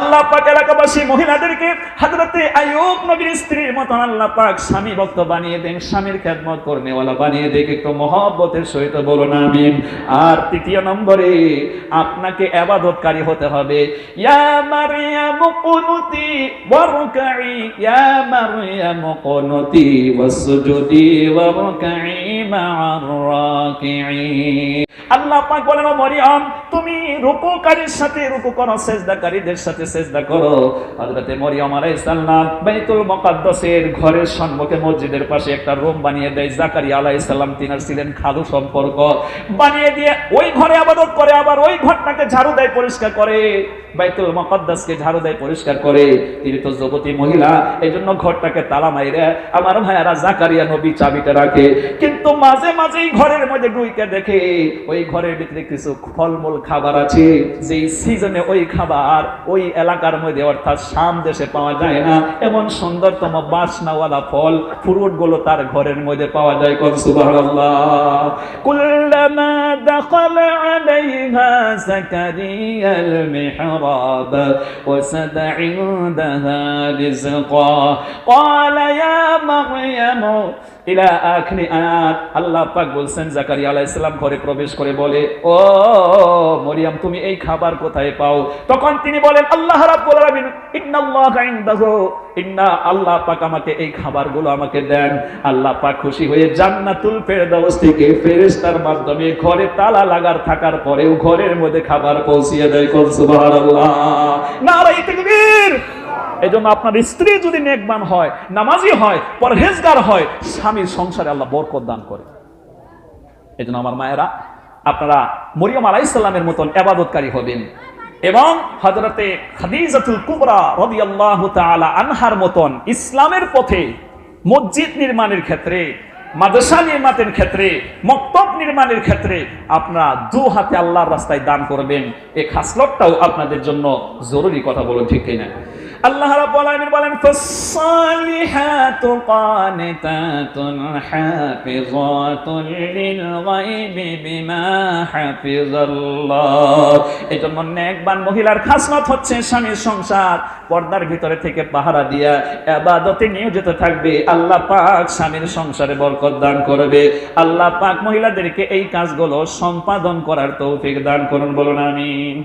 আল্লাহ এলাকাবাসী মহিলাদেরকে হযরতে আইয়ুব নবীর স্ত্রীর মতন আল্লাহ ভক্ত বানিয়ে দেন, স্বামীর খেদমত বানিয়ে দেখ একটু মহব্বতের সহিত বলুন, আমিন। আর তৃতীয় নম্বরে আপনাকে আবাদতকারী হতে হবে। ইয়া মারইয়াম কুনুতি ওয়ারকাই, ইয়া মারইয়াম কুনুতি ওয়াসজুদি ওয়ারকাই মা'আর রাকিঈন। আল্লাহ পাক বলেন, ও মরিয়ম, তুমি রুকুকারীর সাথে রুকু করো, সেজদাকারীদের সাথে সেজদা করো। হযরতে মরিয়ম আলাইহিস সালাম বাইতুল মুকদ্দাসের ঘরের সম্মুখে মসজিদের পাশে একটা রুম বানিয়ে দেয়। জাকারিয়া আলাইহিস সালাম, তিনার ছিলেন খালু সম্পর্ক। বানিয়ে দিয়ে ওই ঘরে আবাদত করে, আবার ওই ঘরটাকে ঝাড়ু দেয়, পরিষ্কার করে। বাইতুল মুকাদ্দাসকে ঝাড়ু দেয়, পরিষ্কার করে। তিনি তো যুবতী মহিলা এই জন্য ঘরটাকে তালা মাইরে আমার ভাইয়ারা জাকারিয়া নবী চাবিটা রাখে। কিন্তু মাঝে মাঝেই ঘরের মধ্যে ডুইকে দেখে ওই ঘরের ভিতরে কিছু ফলমূল খাবার আছে। যেই সিজনে ওই খাবার ওই এলাকার মধ্যে অর্থাৎ শাম দেশে পাওয়া যায় না। এমন সুন্দরতম বাসনাওয়ালা ফল ফ্রুটগুলো তার ঘরের মধ্যে পাওয়া যায় কোন, সুবহানাল্লাহ। কুল্লামা দাখাল আলাইহা هدي المحراب وسد عندها رزقا. قال يا مريم ইলা আখরি আয়াত। আল্লাহ পাক বলছেন, জাকারিয়া আলাইহিস ঘরে প্রবেশ করে বলে, ও মরিয়ম, তুমি এই খাবার কোথায় পাও? তখন তিনি বলেন, আল্লাহ রাব্বুল আলামিন ইন্না আল্লাহ পাক আমাকে এই খাবারগুলো আমাকে দেন। আল্লাহ পাক খুশি হয়ে জান্নাতুল ফেরদাউস থেকে ফেরেশতার মাধ্যমে ঘরে তালা লাগার থাকার পরেও ঘরের মধ্যে খাবার পৌঁছিয়ে দেয়। কোন সুবহানাল্লাহ। নারায়ে তাকবীর। এই জন্য আপনার স্ত্রী যদি নেকবান হয়, নামাজি হয়, পরহেজগার হয়, স্বামীর সংসারে আল্লাহ বরকত দান করে। এই জন্য আমার মায়েরা, আপনারা মরিয়ম আলাইসাল্লামের মতন এবাদতকারী হবেন। এবং হজরতে খাদিজাতুল কুবরা রাদিয়াল্লাহু তাআলা আনহার মতন ইসলামের পথে, মসজিদ নির্মাণের ক্ষেত্রে, মাদ্রাসা নির্মাণের ক্ষেত্রে, মক্তব নির্মাণের ক্ষেত্রে আপনারা দু হাতে আল্লাহর রাস্তায় দান করবেন। এই খাসলতটাও আপনাদের জন্য জরুরি কথা বলুন ঠিক কিনা? আল্লাহ রাব্বুল আলামিন বলেন, ফাসসালিহাতু কানিতাতুন হাফিযাতুন লিল গায়বি বিমা হাফিজাল্লাহ। এজন্য নেকবান মহিলার খাসলত হচ্ছে স্বামীর সংসার। পর্দার ভিতরে থেকে পাহারা দিয়া ইবাদতে নিয়োজিত থাকবে। আল্লাহ পাক স্বামীর সংসারে বরকত দান করবে। আল্লাহ পাক মহিলাদেরকে এই কাজগুলো সম্পাদন করার তৌফিক দান করুন। বলুন, আমিন।